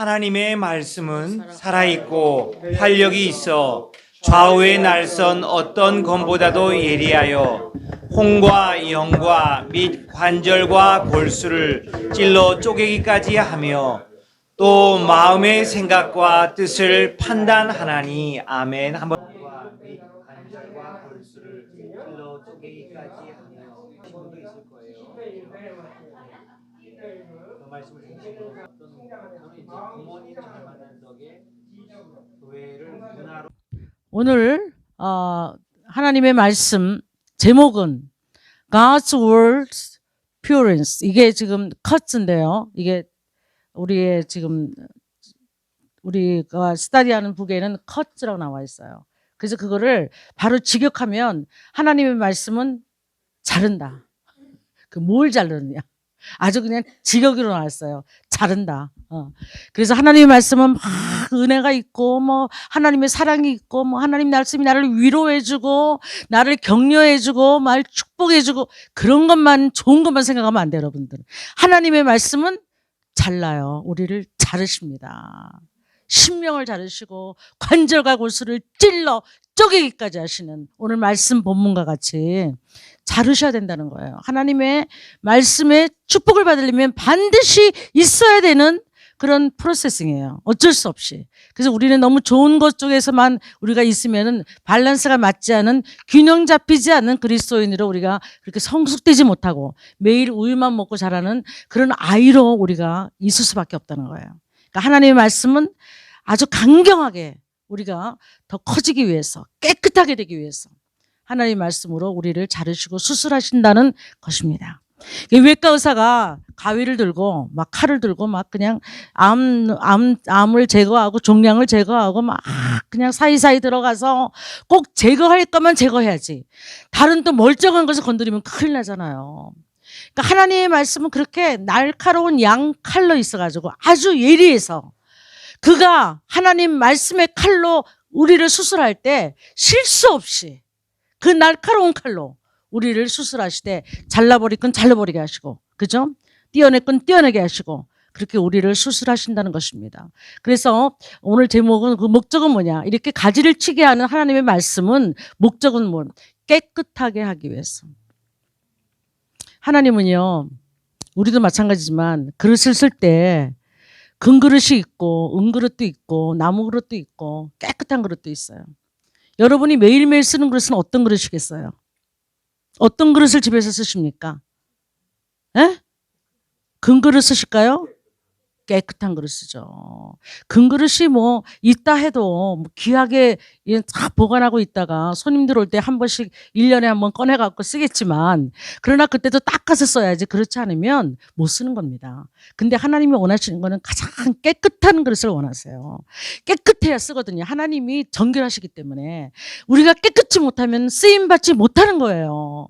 하나님의 말씀은 살아있고 활력이 있어 좌우의 날선 어떤 검보다도 예리하여 홍과 영과 및 관절과 골수를 찔러 쪼개기까지 하며 또 마음의 생각과 뜻을 판단하나니 아멘. 한번 관절과 골수를 찔러 쪼개기까지 하며 친구도 있을 거예요. 그 말씀을 중심으로 어떤 우리 오늘 어, 하나님의 말씀 제목은 God's Words Purance 이게 지금 컷인데요. 이게 우리의 지금 우리가 스타디하는 북에는 컷이라고 나와 있어요. 그래서 그거를 바로 직역하면 하나님의 말씀은 자른다. 그 뭘 자르느냐? 아주 그냥 직역으로 나왔어요. 자른다. 어. 그래서 하나님의 말씀은 막 은혜가 있고 뭐 하나님의 사랑이 있고 뭐 하나님 말씀이 나를 위로해주고 나를 격려해주고 말 축복해주고 그런 것만 좋은 것만 생각하면 안 돼요, 여러분들. 하나님의 말씀은 잘라요. 우리를 자르십니다. 심령을 자르시고 관절과 골수를 찔러 쪼개기까지 하시는 오늘 말씀 본문과 같이 자르셔야 된다는 거예요. 하나님의 말씀에 축복을 받으려면 반드시 있어야 되는 그런 프로세싱이에요. 어쩔 수 없이. 그래서 우리는 너무 좋은 것 쪽에서만 우리가 있으면은 밸런스가 맞지 않은 균형 잡히지 않는 그리스도인으로 우리가 그렇게 성숙되지 못하고 매일 우유만 먹고 자라는 그런 아이로 우리가 있을 수밖에 없다는 거예요. 그러니까 하나님의 말씀은 아주 강경하게 우리가 더 커지기 위해서 깨끗하게 되기 위해서 하나님의 말씀으로 우리를 자르시고 수술하신다는 것입니다. 이 외과 의사가 가위를 들고 막 칼을 들고 막 그냥 암, 암, 암을 제거하고 종양을 제거하고 막 그냥 사이사이 들어가서 꼭 제거할 거면 제거해야지. 다른 또 멀쩡한 것을 건드리면 큰일 나잖아요. 그러니까 하나님의 말씀은 그렇게 날카로운 양 칼로 있어가지고 아주 예리해서 그가 하나님 말씀의 칼로 우리를 수술할 때 실수 없이 그 날카로운 칼로 우리를 수술하시되 잘라버릴 건 잘라버리게 하시고 그죠? 띄어낼 건 띄어내게 하시고 그렇게 우리를 수술하신다는 것입니다. 그래서 오늘 제목은 그 목적은 뭐냐? 이렇게 가지를 치게 하는 하나님의 말씀은 목적은 뭐? 깨끗하게 하기 위해서. 하나님은요, 우리도 마찬가지지만 그릇을 쓸 때 금그릇이 있고 은그릇도 있고 나무 그릇도 있고 깨끗한 그릇도 있어요. 여러분이 매일매일 쓰는 그릇은 어떤 그릇이겠어요? 어떤 그릇을 집에서 쓰십니까? 에? 금그릇 쓰실까요? 깨끗한 그릇 쓰죠. 금그릇이 뭐 있다 해도 뭐 귀하게 이다 보관하고 있다가 손님들 올 때 한 번씩 일년에 한 번 꺼내 갖고 쓰겠지만 그러나 그때도 닦아서 써야지 그렇지 않으면 못 쓰는 겁니다. 근데 하나님이 원하시는 거는 가장 깨끗한 그릇을 원하세요. 깨끗해야 쓰거든요. 하나님이 정결하시기 때문에 우리가 깨끗이 못하면 쓰임 받지 못하는 거예요.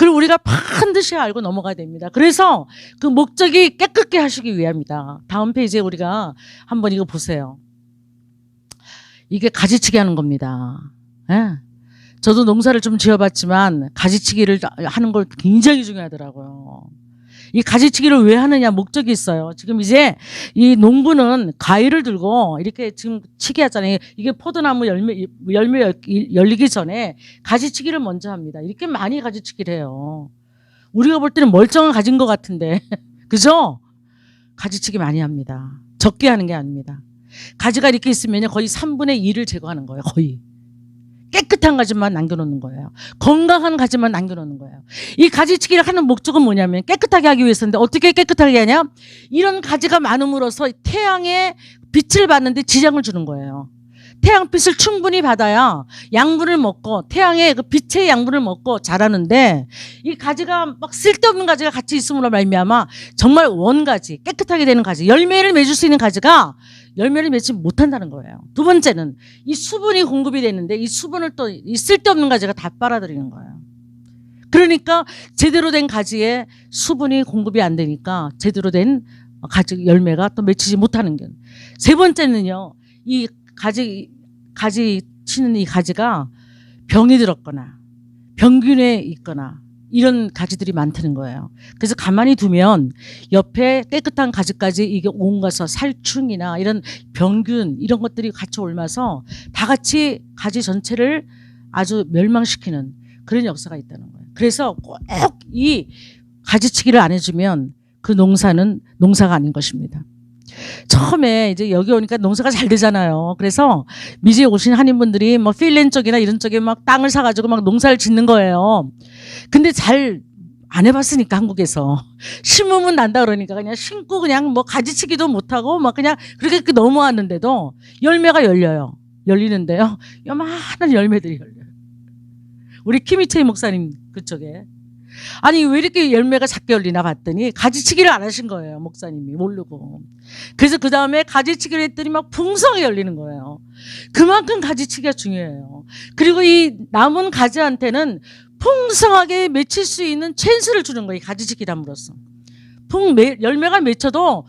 그걸 우리가 반드시 알고 넘어가야 됩니다. 그래서 그 목적이 깨끗게 하시기 위함이다. 다음 페이지에 우리가 한번 이거 보세요. 이게 가지치기 하는 겁니다. 예. 저도 농사를 좀 지어봤지만 가지치기를 하는 걸 굉장히 중요하더라고요. 이 가지치기를 왜 하느냐 목적이 있어요. 지금 이제 이 농부는 가위를 들고 이렇게 지금 치기 하잖아요. 이게 포도나무 열매 열매 열- 열리기 전에 가지치기를 먼저 합니다. 이렇게 많이 가지치기를 해요. 우리가 볼 때는 멀쩡한 가진 것 같은데 그죠? 가지치기 많이 합니다. 적게 하는 게 아닙니다. 가지가 이렇게 있으면 거의 3분의 1을 제거하는 거예요. 거의. 깨끗한 가지만 남겨놓는 거예요. 건강한 가지만 남겨놓는 거예요. 이 가지치기를 하는 목적은 뭐냐면 깨끗하게 하기 위해서인데 어떻게 깨끗하게 하냐? 이런 가지가 많음으로써 태양의 빛을 받는데 지장을 주는 거예요. 태양빛을 충분히 받아야 양분을 먹고 태양의 그 빛의 양분을 먹고 자라는데 이 가지가 막 쓸데없는 가지가 같이 있음으로 말미암아 정말 원가지 깨끗하게 되는 가지 열매를 맺을 수 있는 가지가 열매를 맺지 못한다는 거예요. 두 번째는 이 수분이 공급이 되는데 이 수분을 또이 쓸데없는 가지가 다 빨아들이는 거예요. 그러니까 제대로 된 가지에 수분이 공급이 안 되니까 제대로 된 가지 열매가 또 맺히지 못하는 게. 세 번째는요. 이 가지 가지 치는 이 가지가 병이 들었거나 병균에 있거나 이런 가지들이 많다는 거예요. 그래서 가만히 두면 옆에 깨끗한 가지까지 이게 옮가서 살충이나 이런 병균 이런 것들이 같이 옮아서 다 같이 가지 전체를 아주 멸망시키는 그런 역사가 있다는 거예요. 그래서 꼭 이 가지치기를 안 해주면 그 농사는 농사가 아닌 것입니다. 처음에 이제 여기 오니까 농사가 잘 되잖아요. 그래서 미지에 오신 한인분들이 뭐 필렌 쪽이나 이런 쪽에 막 땅을 사가지고 막 농사를 짓는 거예요. 근데 잘 안 해봤으니까 한국에서 심으면 난다 그러니까 그냥 심고 그냥 뭐 가지치기도 못하고 막 그냥 그렇게 넘어왔는데도 열매가 열려요. 열리는데요. 요만한 열매들이 열려요. 우리 키미체이 목사님 그쪽에 아니 왜 이렇게 열매가 작게 열리나 봤더니 가지치기를 안 하신 거예요 목사님이. 모르고. 그래서 그 다음에 가지치기를 했더니 막 풍성하게 열리는 거예요. 그만큼 가지치기가 중요해요. 그리고 이 남은 가지한테는 풍성하게 맺힐 수 있는 찬스를 주는 거예요 함으로써. 풍 매- 열매가 맺혀도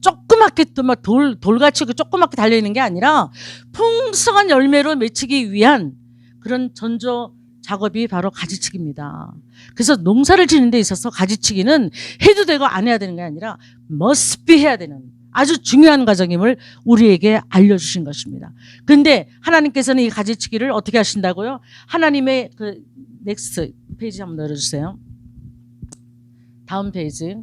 조그맣게 또막돌 돌같이 그 조그맣게 달려 있는 게 아니라 풍성한 열매로 맺히기 위한 그런 전조 작업이 바로 가지치기입니다. 그래서 농사를 짓는 데 있어서 가지치기는 해도 되고 안 해야 되는 게 아니라 must be 해야 되는 아주 중요한 과정임을 우리에게 알려주신 것입니다. 근데 하나님께서는 이 가지치기를 어떻게 하신다고요? 하나님의 그 넥스트 페이지 한번 열어주세요. 다음 페이지.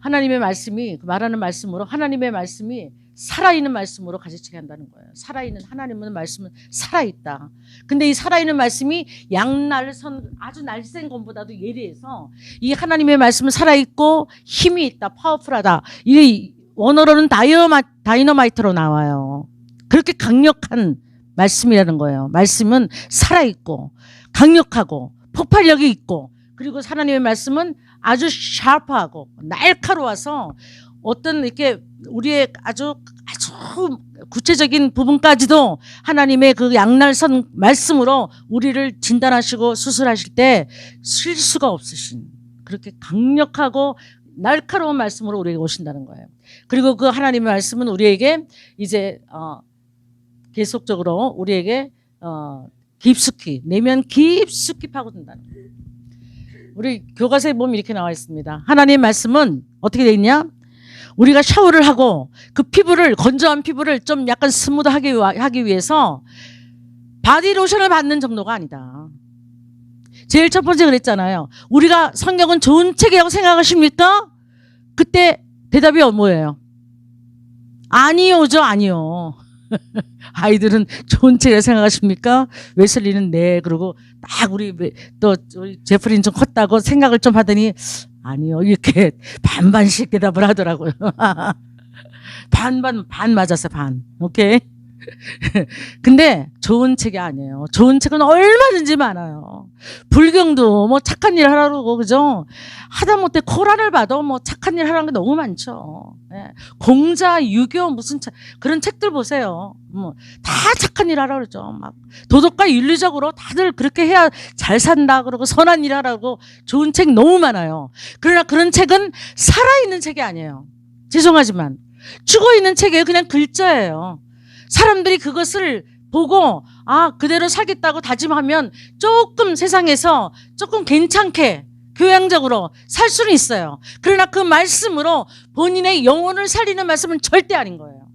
하나님의 말씀이 그 말하는 말씀으로 하나님의 말씀이 살아있는 말씀으로 가지치게 한다는 거예요. 살아있는 하나님은 말씀은 살아있다. 근데 이 살아있는 말씀이 양날선 아주 날쌘 것보다도 예리해서 이 하나님의 말씀은 살아있고 힘이 있다. 파워풀하다. 이게 원어로는 다이너마, 다이너마이트로 나와요. 그렇게 강력한 말씀이라는 거예요. 말씀은 살아있고 강력하고 폭발력이 있고 그리고 하나님의 말씀은 아주 샤프하고 날카로워서 어떤 이렇게 우리의 아주 아주 구체적인 부분까지도 하나님의 그 양날선 말씀으로 우리를 진단하시고 수술하실 때 실수가 없으신 그렇게 강력하고 날카로운 말씀으로 우리에게 오신다는 거예요. 그리고 그 하나님의 말씀은 우리에게 이제 어 계속적으로 우리에게 어 깊숙이 내면 깊숙이 파고든다는 거예요. 우리 교과서에 보면 이렇게 나와 있습니다. 하나님의 말씀은 어떻게 돼 있냐? 우리가 샤워를 하고 그 피부를 건조한 피부를 좀 약간 스무드하게 와- 하기 위해서 바디 로션을 받는 정도가 아니다. 제일 첫 번째 그랬잖아요. 우리가 성경은 좋은 책이라고 생각하십니까? 그때 대답이 뭐예요? 아니요죠, 아니요. 아이들은 좋은 책이라고 생각하십니까? 웨슬리는 네. 그러고 딱 우리 왜- 또 제프리는 좀 컸다고 생각을 좀 하더니 아니요. 이렇게 반반씩 대답을 하더라고요. 반반 반 맞았어 반. 오케이. 근데 좋은 책이 아니에요. 좋은 책은 얼마든지 많아요. 불경도 뭐 착한 일 하라고 그죠? 하다못해 코란을 봐도 뭐 착한 일 하라는 게 너무 많죠. 예. 공자, 유교 무슨 차, 그런 책들 보세요. 뭐 다 착한 일 하라 그러죠. 막 도덕과 윤리적으로 다들 그렇게 해야 잘 산다 그러고 선한 일 하라고 좋은 책 너무 많아요. 그러나 그런 책은 살아있는 책이 아니에요. 죄송하지만 죽어 있는 책이에요. 그냥 글자예요. 사람들이 그것을 보고 아 그대로 살겠다고 다짐하면 조금 세상에서 조금 괜찮게 교양적으로 살 수는 있어요. 그러나 그 말씀으로 본인의 영혼을 살리는 말씀은 절대 아닌 거예요.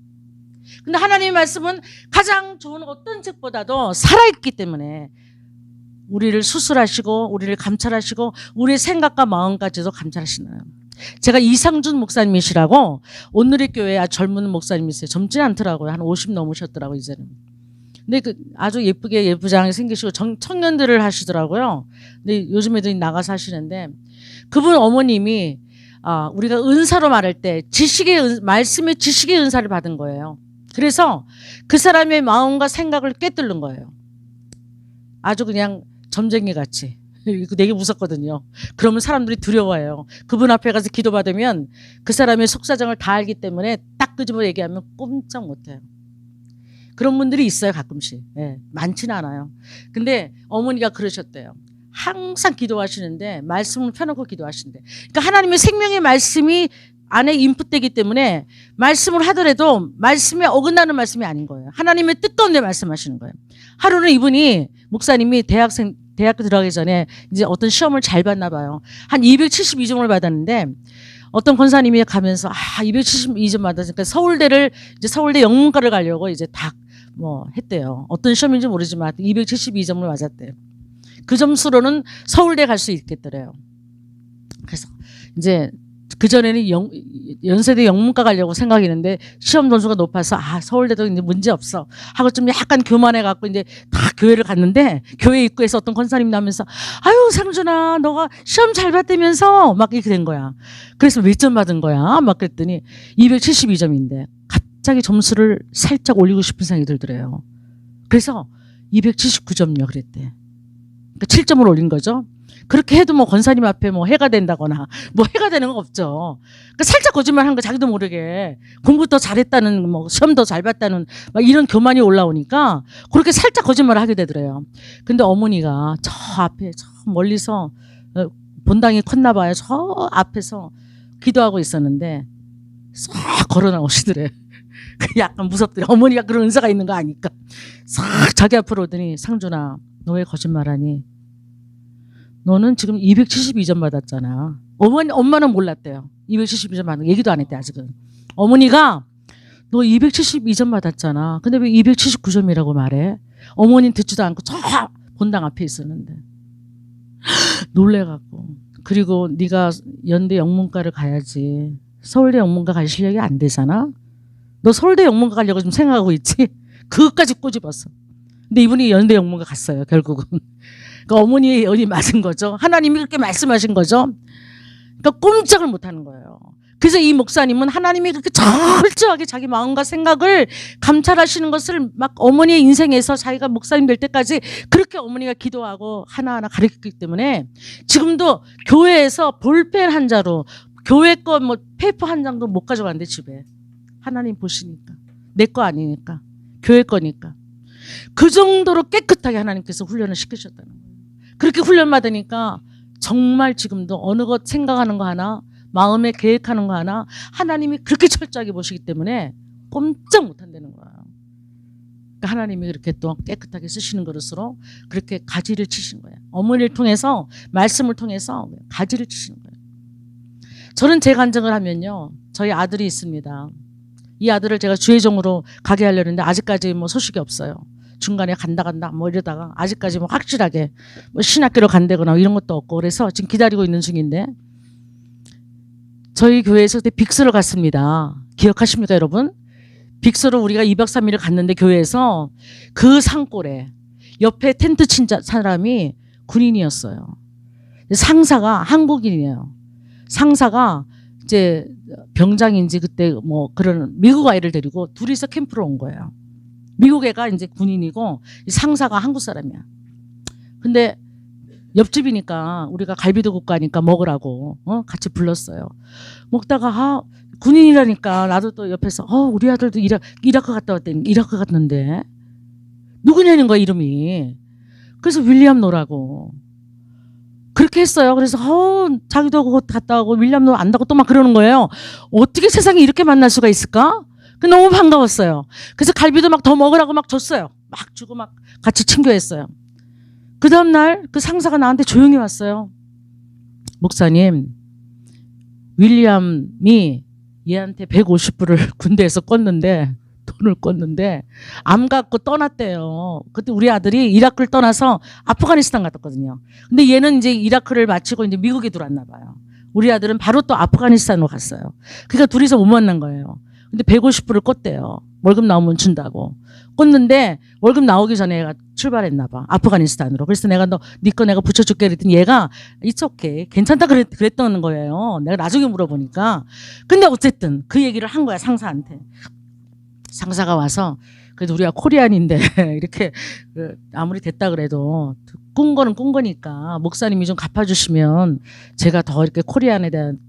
근데 하나님의 말씀은 가장 좋은 어떤 책보다도 살아있기 때문에 우리를 수술하시고 우리를 감찰하시고 우리의 생각과 마음까지도 감찰하시나요. 제가 이상준 목사님이시라고 오늘의 교회 아주 젊은 목사님이세요. 젊진 않더라고요. 한 50 넘으셨더라고요, 이제는. 근데 그 아주 예쁘게 예쁘장하게 생기시고 정- 청년들을 하시더라고요. 근데 요즘 애들이 나가서 하시는데 그분 어머님이 아, 우리가 은사로 말할 때 지식의 은, 말씀의 지식의 은사를 받은 거예요. 그래서 그 사람의 마음과 생각을 꿰뚫는 거예요. 아주 그냥 점쟁이 같이. 이거 되게 무섭거든요. 그러면 사람들이 두려워해요. 그분 앞에 가서 기도받으면 그 사람의 속사정을 다 알기 때문에 딱 끄집어 얘기하면 꼼짝 못해요. 그런 분들이 있어요, 가끔씩. 예, 많지는 않아요. 근데 어머니가 그러셨대요. 항상 기도하시는데 말씀을 펴놓고 기도하신대. 그러니까 하나님의 생명의 말씀이 안에 인풋되기 때문에 말씀을 하더라도 말씀에 어긋나는 말씀이 아닌 거예요. 하나님의 뜻 가운데 말씀하시는 거예요. 하루는 이분이 목사님이 대학생 대학교 들어가기 전에 이제 어떤 시험을 잘 봤나 봐요. 한 272점을 받았는데 어떤 권사님이 가면서 아 272점 받았으니까 서울대를 이제 서울대 영문과를 가려고 이제 다뭐 했대요. 어떤 시험인지 모르지만 272점을 맞았대요. 그 점수로는 서울대 갈 수 있겠더래요. 그래서 이제 그 전에는 영, 연세대 영문과 가려고 생각했는데 시험 점수가 높아서 아 서울대도 이제 문제 없어 하고 좀 약간 교만해 갖고 이제 다 교회를 갔는데 교회 입구에서 어떤 권사님 나면서 아유 상준아 너가 시험 잘 봤다면서 막 이렇게 된 거야. 그래서 몇 점 받은 거야? 막 그랬더니 272점인데 갑자기 점수를 살짝 올리고 싶은 생각이 들더래요. 그래서 279점이요 그랬대. 그러니까 7점을 올린 거죠. 그렇게 해도 뭐 권사님 앞에 뭐 해가 된다거나 뭐 해가 되는 건 없죠. 그러니까 살짝 거짓말 한 거 자기도 모르게 공부 더 잘했다는 뭐 시험 더 잘 봤다는 막 이런 교만이 올라오니까 그렇게 살짝 거짓말을 하게 되더래요. 근데 어머니가 저 앞에 저 멀리서 어, 본당이 컸나 봐요. 저 앞에서 기도하고 있었는데 싹 걸어 나오시더래. 그 약간 무섭더래. 어머니가 그런 은사가 있는 거 아니까. 싹 자기 앞으로 오더니 상준아 너 왜 거짓말하니? 너는 지금 272점 받았잖아. 어머니 엄마는 몰랐대요. 272점 받는 거 얘기도 안 했대 아직은. 어머니가 너 272점 받았잖아. 근데 왜 279점이라고 말해? 어머니는 듣지도 않고 저 본당 앞에 있었는데 놀래갖고 그리고 네가 연대 영문과를 가야지 서울대 영문과 갈 실력이 안 되잖아. 너 서울대 영문과 가려고 지금 생각하고 있지? 그것까지 꼬집었어. 근데 이분이 연대 영문과 갔어요 결국은. 그러니까 어머니의 연이 맞은 거죠. 하나님이 그렇게 말씀하신 거죠. 그러니까 꼼짝을 못하는 거예요. 그래서 이 목사님은 하나님이 그렇게 철저하게 자기 마음과 생각을 감찰하시는 것을 막 어머니의 인생에서 자기가 목사님 될 때까지 그렇게 어머니가 기도하고 하나하나 가르쳤기 때문에 지금도 교회에서 볼펜 한 자로 교회 거 뭐 페이퍼 한 장도 못 가져간대 집에 하나님 보시니까 내 거 아니니까 교회 거니까 그 정도로 깨끗하게 하나님께서 훈련을 시키셨다는 거예요. 그렇게 훈련 받으니까 정말 지금도 어느 것 생각하는 거 하나 마음에 계획하는 거 하나 하나님이 그렇게 철저하게 보시기 때문에 꼼짝 못 한다는 거예요. 그러니까 하나님이 그렇게 또 깨끗하게 쓰시는 것으로 그렇게 가지를 치신 거예요. 어머니를 통해서 말씀을 통해서 가지를 치시는 거예요. 저는 제 간증을 하면요. 저희 아들이 있습니다. 이 아들을 제가 주혜종으로 가게 하려는데 아직까지 뭐 소식이 없어요. 중간에 간다 간다 뭐 이러다가 아직까지 뭐 확실하게 뭐 신학교로 간다거나 이런 것도 없고 그래서 지금 기다리고 있는 중인데 저희 교회에서 그때 빅스를 갔습니다. 기억하십니까 여러분? 빅스로 우리가 2박 3일을 갔는데 교회에서 그 산골에 옆에 텐트 친 자- 사람이 군인이었어요. 상사가 한국인이에요. 상사가 이제 병장인지 그때 뭐 그런 미국 아이를 데리고 둘이서 캠프로 온 거예요. 미국 애가 이제 군인이고 이 상사가 한국 사람이야. 근데 옆집이니까 우리가 갈비도 국가니까 먹으라고 어? 같이 불렀어요. 먹다가 아, 군인이라니까 나도 또 옆에서 어 우리 아들도 이라, 이라크 갔다 왔대 이라크 갔는데 누구냐는 거야 이름이. 그래서 윌리엄 노라고. 그렇게 했어요. 그래서 어 자기도 갔다 오고 윌리엄 노 안다고 또 막 그러는 거예요. 어떻게 세상에 이렇게 만날 수가 있을까? 그 너무 반가웠어요. 그래서 갈비도 막 더 먹으라고 막 줬어요. 막 주고 막 같이 친교했어요. 그 다음날 그 상사가 나한테 조용히 왔어요. 목사님, 윌리엄이 얘한테 150불을 군대에서 껐는데 돈을 껐는데 암 갖고 떠났대요. 그때 우리 아들이 이라크를 떠나서 아프가니스탄 갔었거든요. 근데 얘는 이제 이라크를 마치고 이제 미국에 들어왔나 봐요. 우리 아들은 바로 또 아프가니스탄으로 갔어요. 그러니까 둘이서 못 만난 거예요. 근데 150불을 껐대요. 월급 나오면 준다고. 껐는데 월급 나오기 전에 얘가 출발했나 봐. 아프가니스탄으로. 그래서 내가 너네거 내가 붙여줄게 그랬더니 얘가 it's okay. 괜찮다 그랬, 그랬던 거예요. 내가 나중에 물어보니까. 근데 어쨌든 그 얘기를 한 거야 상사한테. 상사가 와서 그래도 우리가 코리안인데 이렇게 그 아무리 됐다 그래도 꾼 거는 꾼 거니까 목사님이 좀 갚아주시면 제가 더 이렇게 코리안에 대한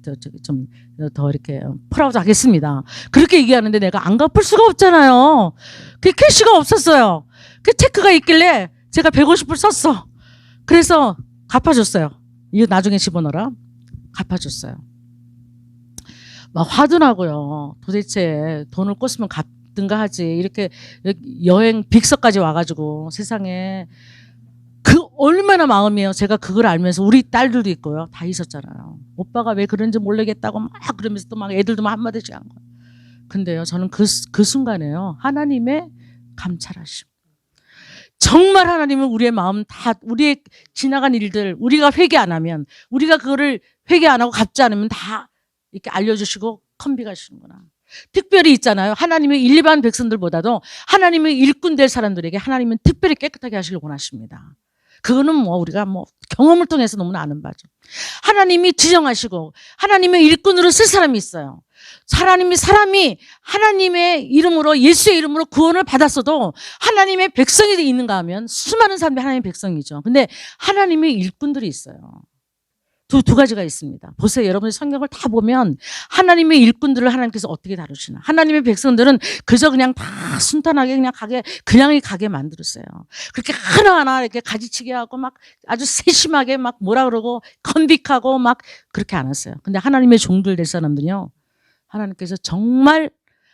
좀 더 이렇게 프라우드 하겠습니다. 그렇게 얘기하는데 내가 안 갚을 수가 없잖아요. 그 캐시가 없었어요. 그 체크가 있길래 제가 150불 썼어. 그래서 갚아줬어요. 이거 나중에 집어넣어라. 갚아줬어요. 막 화도 나고요. 도대체 돈을 꿨으면 갚든가 하지. 이렇게 여행 빅서까지 와가지고 세상에 그 얼마나 마음이에요. 제가 그걸 알면서 우리 딸들도 있고요. 다 있었잖아요. 오빠가 왜 그런지 모르겠다고 막 그러면서 또 막 애들도 막 한마디씩 한 거예요. 근데요, 저는 그, 그 순간에요. 하나님의 감찰하심. 정말 하나님은 우리의 마음 다, 우리의 지나간 일들, 우리가 회개 안 하면, 우리가 그거를 회개 안 하고 갚지 않으면 다 이렇게 알려주시고 컨비가시는구나. 특별히 있잖아요. 하나님의 일반 백성들보다도 하나님의 일꾼 될 사람들에게 하나님은 특별히 깨끗하게 하시길 원하십니다. 그거는 뭐 우리가 뭐 경험을 통해서 너무나 아는 바죠. 하나님이 지정하시고 하나님의 일꾼으로 쓸 사람이 있어요. 하나님이 사람이 하나님의 이름으로 예수의 이름으로 구원을 받았어도 하나님의 백성이 있는가 하면 수많은 사람들이 하나님의 백성이죠. 근데 하나님의 일꾼들이 있어요. 두, 두 가지가 있습니다. 보세요. 여러분이 성경을 다 보면 하나님의 일꾼들을 하나님께서 어떻게 다루시나. 하나님의 백성들은 그저 그냥 다 순탄하게 그냥 가게, 그냥이 가게 만들었어요. 그렇게 하나하나 이렇게 가지치기 하고 막 아주 세심하게 막 뭐라 그러고 컨빅하고 막 그렇게 안 했어요. 근데 하나님의 종들 될 사람들은요. 하나님께서 정말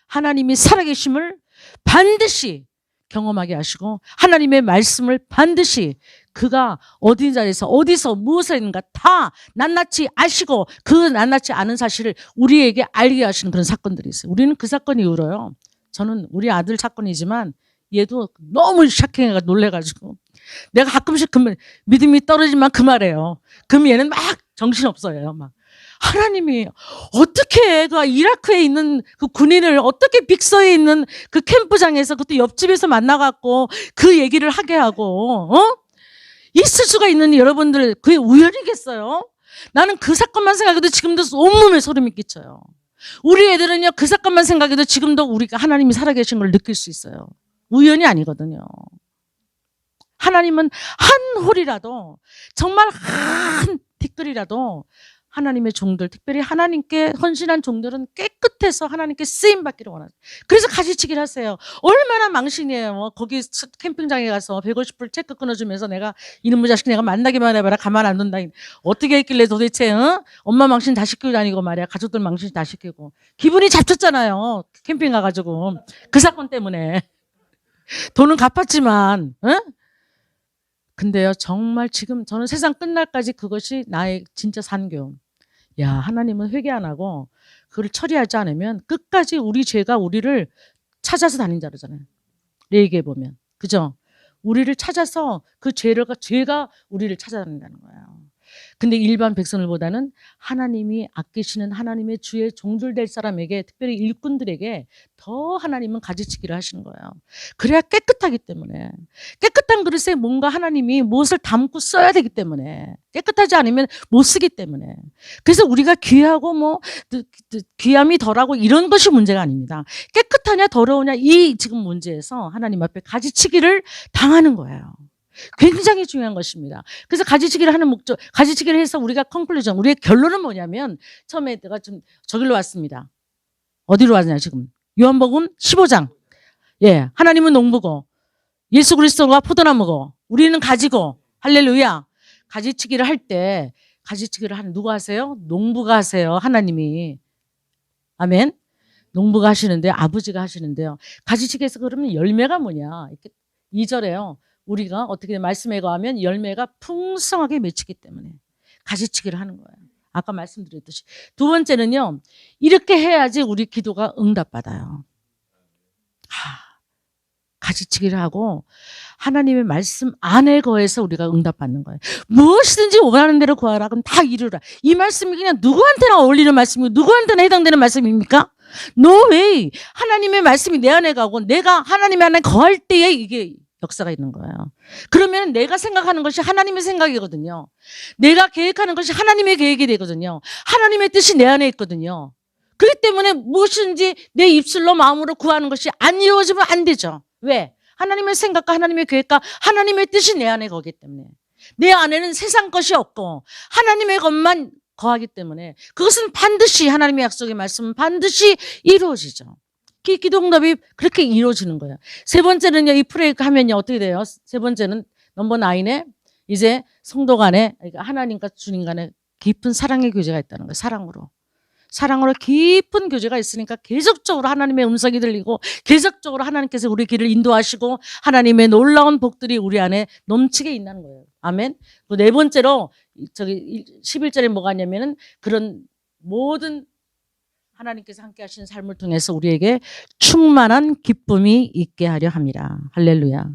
하나님이 살아계심을 반드시 경험하게 하시고 하나님의 말씀을 반드시 그가 어디 자리에서 어디서 무엇을 했는가 다 낱낱이 아시고 그 낱낱이 아는 사실을 우리에게 알게 하시는 그런 사건들이 있어요. 우리는 그 사건 이후로요. 저는 우리 아들 사건이지만 얘도 너무 샤킹해가 놀래가지고 내가 가끔씩 그 믿음이 떨어지만 그 말해요. 그럼 얘는 막 정신 없어요. 막 하나님이 어떻게 그 이라크에 있는 그 군인을 어떻게 빅서에 있는 그 캠프장에서 그것도 옆집에서 만나갖고 그 얘기를 하게 하고 어 있을 수가 있는 여러분들 그게 우연이겠어요? 나는 그 사건만 생각해도 지금도 온몸에 소름이 끼쳐요. 우리 애들은요 그 사건만 생각해도 지금도 우리가 하나님이 살아계신 걸 느낄 수 있어요. 우연이 아니거든요. 하나님은 한 홀이라도 정말 한 티끌이라도 하나님의 종들, 특별히 하나님께 헌신한 종들은 깨끗해서 하나님께 쓰임 받기를 원하죠. 그래서 가지치기를 하세요. 얼마나 망신이에요. 뭐 거기 스- 캠핑장에 가서 150불 체크 끊어주면서 내가 이놈의 자식 내가 만나기만 해봐라 가만 안 둔다. 어떻게 했길래 도대체 어? 엄마 망신 다 시키고 다니고 말이야. 가족들 망신 다 시키고. 기분이 잡쳤잖아요. 캠핑 가가지고. 그 사건 때문에. 돈은 갚았지만 어? 근데요, 정말 지금 저는 세상 끝날까지 그것이 나의 진짜 산교. 야, 하나님은 회개 안 하고 그걸 처리하지 않으면 끝까지 우리 죄가 우리를 찾아서 다닌 자르잖아요. 레이기에 보면. 그죠? 우리를 찾아서 그 죄가, 죄가 우리를 찾아다닌다는 거예요. 근데 일반 백성들보다는 하나님이 아끼시는 하나님의 주의 종들 될 사람에게 특별히 일꾼들에게 더 하나님은 가지치기를 하시는 거예요. 그래야 깨끗하기 때문에 깨끗한 그릇에 뭔가 하나님이 무엇을 담고 써야 되기 때문에 깨끗하지 않으면 못 쓰기 때문에 그래서 우리가 귀하고 뭐 귀함이 덜하고 이런 것이 문제가 아닙니다. 깨끗하냐 더러우냐 이 지금 문제에서 하나님 앞에 가지치기를 당하는 거예요. 굉장히 중요한 것입니다. 그래서 가지치기를 하는 목적, 가지치기를 해서 우리가 컨클루전, 우리의 결론은 뭐냐면 처음에 내가 좀 저길로 왔습니다. 어디로 왔냐 지금? 요한복음 15장. 예, 하나님은 농부고 예수 그리스도가 포도나무고 우리는 가지고 할렐루야. 가지치기를 할 때 가지치기를 하는 누가 하세요? 농부가 하세요. 하나님이. 아멘. 농부가 하시는데 아버지가 하시는데요. 가지치기에서 그러면 열매가 뭐냐? 이렇게 2절에요. 우리가 어떻게 말씀에 거하면 열매가 풍성하게 맺히기 때문에 가지치기를 하는 거예요. 아까 말씀드렸듯이. 두 번째는요. 이렇게 해야지 우리 기도가 응답받아요. 하, 가지치기를 하고 하나님의 말씀 안에 거해서 우리가 응답받는 거예요. 무엇이든지 원하는 대로 구하라. 그럼 다 이루라. 이 말씀이 그냥 누구한테나 어울리는 말씀이고 누구한테나 해당되는 말씀입니까? No way. 하나님의 말씀이 내 안에 가고 내가 하나님 안에 거할 때에 이게 역사가 있는 거예요. 그러면 내가 생각하는 것이 하나님의 생각이거든요. 내가 계획하는 것이 하나님의 계획이 되거든요. 하나님의 뜻이 내 안에 있거든요. 그렇기 때문에 무엇인지 내 입술로 마음으로 구하는 것이 안 이루어지면 안 되죠. 왜? 하나님의 생각과 하나님의 계획과 하나님의 뜻이 내 안에 거기 때문에. 내 안에는 세상 것이 없고 하나님의 것만 거하기 때문에 그것은 반드시 하나님의 약속의 말씀은 반드시 이루어지죠. 기, 기도 응답이 그렇게 이루어지는 거예요. 세 번째는요, 이 프레이 하면요, 어떻게 돼요? 세 번째는 넘버 나인에 이제 성도 간에, 그러니까 하나님과 주님 간에 깊은 사랑의 교제가 있다는 거예요. 사랑으로. 사랑으로 깊은 교제가 있으니까 계속적으로 하나님의 음성이 들리고 계속적으로 하나님께서 우리 길을 인도하시고 하나님의 놀라운 복들이 우리 안에 넘치게 있는 거예요. 아멘. 또네 번째로 이- 저기 11절에 뭐가 있냐면은 그런 모든 하나님께서 함께 하시는 삶을 통해서 우리에게 충만한 기쁨이 있게 하려 함이라. 할렐루야.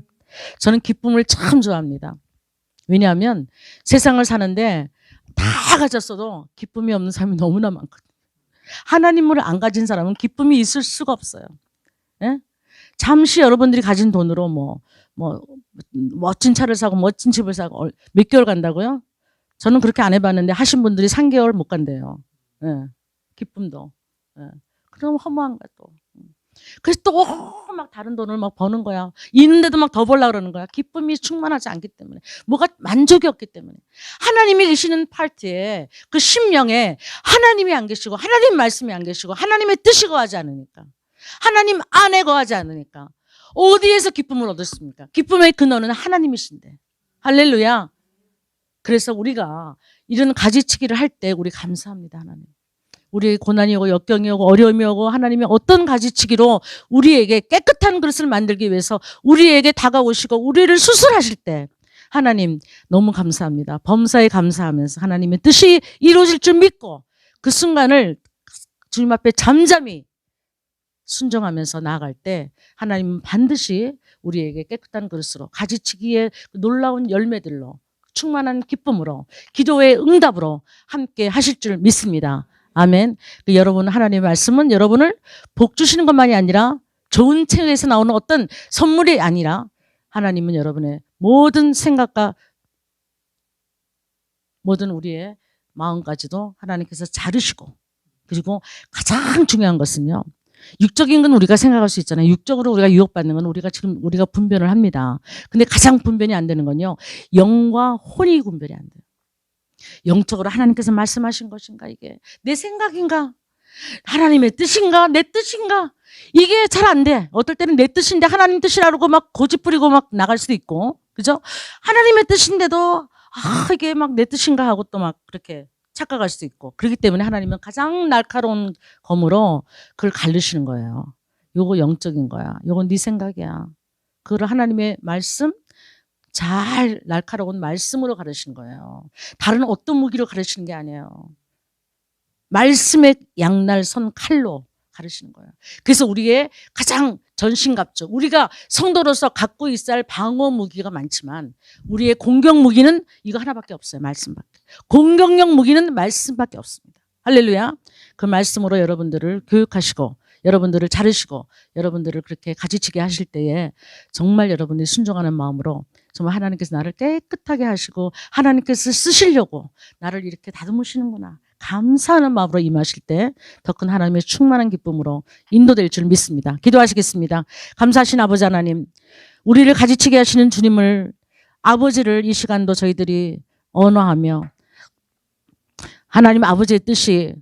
저는 기쁨을 참 좋아합니다. 왜냐하면 세상을 사는데 다 가졌어도 기쁨이 없는 사람이 너무나 많거든요. 하나님을 안 가진 사람은 기쁨이 있을 수가 없어요. 예? 잠시 여러분들이 가진 돈으로 뭐, 뭐, 멋진 차를 사고 멋진 집을 사고 얼- 몇 개월 간다고요? 저는 그렇게 안 해봤는데 하신 분들이 3개월 못 간대요. 예. 기쁨도. 예. 그럼 허무한가 또. 그래서 또 막 다른 돈을 막 버는 거야. 있는데도 막 더 벌라 그러는 거야. 기쁨이 충만하지 않기 때문에. 뭐가 만족이 없기 때문에. 하나님이 계시는 파트에 그 심령에 하나님이 안 계시고 하나님 말씀이 안 계시고 하나님의 뜻이 거하지 않으니까. 하나님 안에 거하지 않으니까. 어디에서 기쁨을 얻었습니까? 기쁨의 근원은 하나님이신데. 할렐루야. 그래서 우리가 이런 가지치기를 할 때 우리 감사합니다, 하나님. 우리의 고난이 오고 역경이 오고 어려움이 오고 하나님이 어떤 가지치기로 우리에게 깨끗한 그릇을 만들기 위해서 우리에게 다가오시고 우리를 수술하실 때 하나님 너무 감사합니다. 범사에 감사하면서 하나님의 뜻이 이루어질 줄 믿고 그 순간을 주님 앞에 잠잠히 순종하면서 나아갈 때 하나님은 반드시 우리에게 깨끗한 그릇으로 가지치기의 그 놀라운 열매들로 충만한 기쁨으로 기도의 응답으로 함께 하실 줄 믿습니다. 아멘. 그 여러분 하나님의 말씀은 여러분을 복 주시는 것만이 아니라 좋은 책에서 나오는 어떤 선물이 아니라 하나님은 여러분의 모든 생각과 모든 우리의 마음까지도 하나님께서 자르시고 그리고 가장 중요한 것은요. 육적인 건 우리가 생각할 수 있잖아요. 육적으로 우리가 유혹받는 건 우리가 지금 우리가 분별을 합니다. 근데 가장 분별이 안 되는 건요. 영과 혼이 분별이 안 돼요. 영적으로 하나님께서 말씀하신 것인가 이게 내 생각인가 하나님의 뜻인가 내 뜻인가 이게 잘 안 돼. 어떨 때는 내 뜻인데 하나님 뜻이라고 막 고집 부리고 막 나갈 수도 있고 그죠? 하나님의 뜻인데도 아 이게 막 내 뜻인가 하고 또 막 그렇게 착각할 수도 있고 그렇기 때문에 하나님은 가장 날카로운 검으로 그걸 가르시는 거예요. 요거 영적인 거야. 요건 네 생각이야. 그걸 하나님의 말씀 잘 날카로운 말씀으로 가르치는 거예요. 다른 어떤 무기로 가르치는 게 아니에요. 말씀의 양날선 칼로 가르치는 거예요. 그래서 우리의 가장 전신갑주, 우리가 성도로서 갖고 있어야 할 방어 무기가 많지만 우리의 공격 무기는 이거 하나밖에 없어요. 말씀밖에. 공격력 무기는 말씀밖에 없습니다. 할렐루야. 그 말씀으로 여러분들을 교육하시고 여러분들을 자르시고 여러분들을 그렇게 가지치게 하실 때에 정말 여러분들이 순종하는 마음으로 정말 하나님께서 나를 깨끗하게 하시고 하나님께서 쓰시려고 나를 이렇게 다듬으시는구나. 감사하는 마음으로 임하실 때 더 큰 하나님의 충만한 기쁨으로 인도될 줄 믿습니다. 기도하시겠습니다. 감사하신 아버지 하나님, 우리를 가지치게 하시는 주님을 아버지를 이 시간도 저희들이 언어하며 하나님 아버지의 뜻이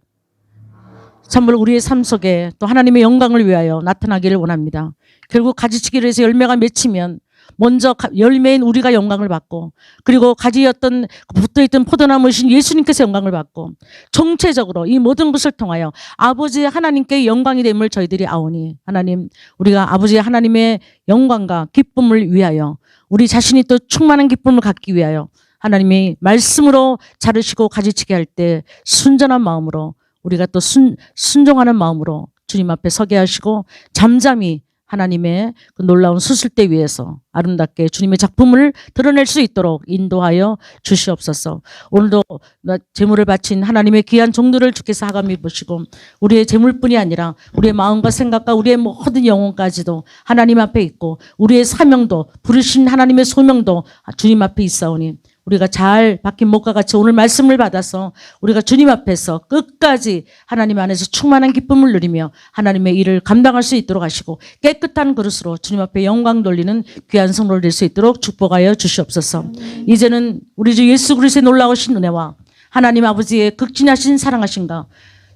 참으로 우리의 삶 속에 또 하나님의 영광을 위하여 나타나기를 원합니다. 결국 가지치기를 해서 열매가 맺히면 먼저 가- 열매인 우리가 영광을 받고 그리고 가지였던 붙어있던 포도나무이신 예수님께서 영광을 받고 총체적으로 이 모든 것을 통하여 아버지 하나님께 영광이 됨을 저희들이 아오니 하나님 우리가 아버지 하나님의 영광과 기쁨을 위하여 우리 자신이 또 충만한 기쁨을 갖기 위하여 하나님이 말씀으로 자르시고 가지치게 할 때 순전한 마음으로 우리가 또 순, 순종하는 마음으로 주님 앞에 서게 하시고 잠잠히 하나님의 그 놀라운 수술대 위에서 아름답게 주님의 작품을 드러낼 수 있도록 인도하여 주시옵소서. 오늘도 나 재물을 바친 하나님의 귀한 종들을 주께서 하감히 보시고 우리의 재물뿐이 아니라 우리의 마음과 생각과 우리의 모든 영혼까지도 하나님 앞에 있고 우리의 사명도 부르신 하나님의 소명도 주님 앞에 있사오니 우리가 잘 박힌 목과 같이 오늘 말씀을 받아서 우리가 주님 앞에서 끝까지 하나님 안에서 충만한 기쁨을 누리며 하나님의 일을 감당할 수 있도록 하시고 깨끗한 그릇으로 주님 앞에 영광 돌리는 귀한 성도를 될 수 있도록 축복하여 주시옵소서. 이제는 우리 주 예수 그리스도의 놀라우신 은혜와 하나님 아버지의 극진하신 사랑하신가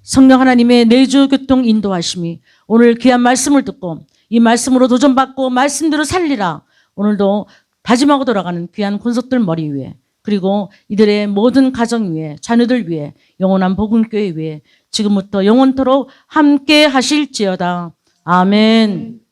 성령 하나님의 내주 교통 인도하심이 오늘 귀한 말씀을 듣고 이 말씀으로 도전받고 말씀대로 살리라. 오늘도 다짐하고 돌아가는 귀한 군속들 머리 위에 그리고 이들의 모든 가정 위에 자녀들 위에 영원한 복음교회 위에 지금부터 영원토록 함께 하실지어다. 아멘.